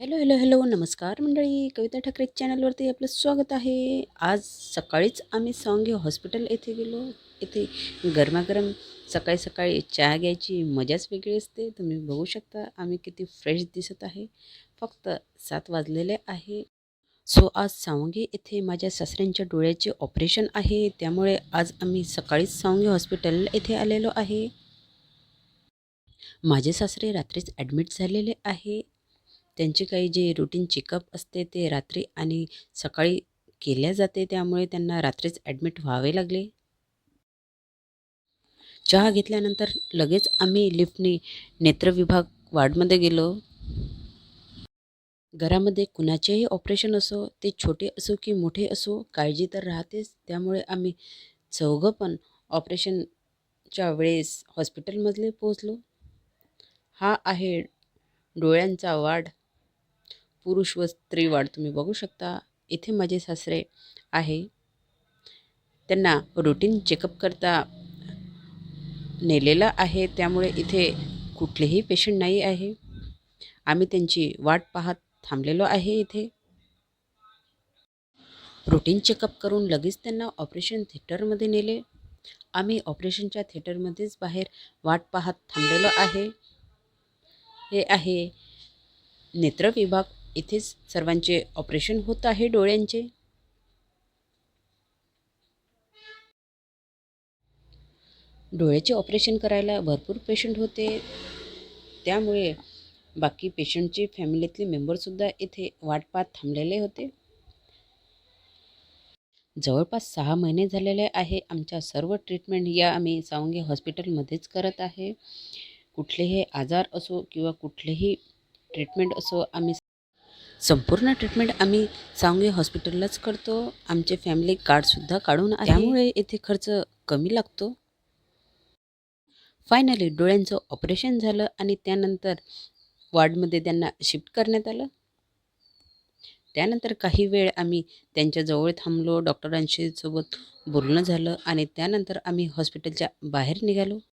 Hello hello hello नमस्कार मंडळी. कविता ठाकरे चॅनलवरती आपलं स्वागत आहे. आज सकाळीच आम्ही सांगे हॉस्पिटल येथे गेलो. येथे गरमागरम सकाळी सकाळी चहा घ्यायची मजाच वेगळी असते. तुम्ही बघू शकता आम्ही किती फ्रेश दिसत आहे. फक्त सात वाजलेले आहे. सो आज सावंगी येथे माझ्या सासऱ्यांच्या डोळ्याचे ऑपरेशन आहे. त्यामुळे आज आम्ही सकाळीच सावंगी हॉस्पिटल येथे आलेलो आहे. माझे सासरे रात्रीच ॲडमिट झालेले आहे. त्यांचे काही जे रुटीन चेकअप असते ते रात्री आणि सकाळी केल्या जाते त्यामुळे त्यांना रात्रीच ॲडमिट व्हावे लागले. चहा घेतल्यानंतर लगेच आम्ही लिफ्टने नेत्रविभाग वार्डमध्ये गेलो. घरामध्ये कुणाचेही ऑपरेशन असो ते छोटे असो की मोठे असो काळजी तर राहतेच. त्यामुळे आम्ही चौघं पण ऑपरेशनच्या वेळेस हॉस्पिटलमधले पोहोचलो. हा आहे डोळ्यांचा वाढ. पुरुष व स्त्री वाढ तुम्ही बघू शकता. इथे माझे सासरे आहे. त्यांना रुटीन चेकअप करता नेलेलं आहे. त्यामुळे इथे कुठलेही पेशंट नाही आहे. आम्ही त्यांची वाट पाहत थांबलेलो आहे इथे. रुटीन चेकअप करून लगेच त्यांना ऑपरेशन थिएटरमध्ये नेले. आम्ही ऑपरेशनच्या थिएटरमध्येच बाहेर वाट पाहत थांबलेलो आहे. हे आहे नेत्र विभाग. इथेच सर्वांचे ऑपरेशन होत आहे डोळ्यांचे. डोळ्याचे ऑपरेशन करायला भरपूर पेशंट होते. त्यामुळे बाकी पेशंटचे फॅमिलीतले मेंबरसुद्धा इथे वाट पाहत थांबलेले होते. जवळपास सहा महिने झालेले आहे आमच्या सर्व ट्रीटमेंट या आम्ही सावंगे हॉस्पिटलमध्येच करत आहे. कुठलेही आजार असो किंवा कुठलेही ट्रीटमेंट असो आम्ही संपूर्ण ट्रीटमेंट आम्ही सावंगी हॉस्पिटललाच करतो. आमचे फॅमिली कार्डसुद्धा काढून त्यामुळे येथे खर्च कमी लागतो. फायनली डोळ्यांचं ऑपरेशन झालं आणि त्यानंतर वॉर्डमध्ये त्यांना शिफ्ट करण्यात आलं. त्यानंतर काही वेळ आम्ही त्यांच्याजवळ थांबलो. डॉक्टरांशी सोबत बोलणं झालं आणि त्यानंतर आम्ही हॉस्पिटलच्या बाहेर निघालो.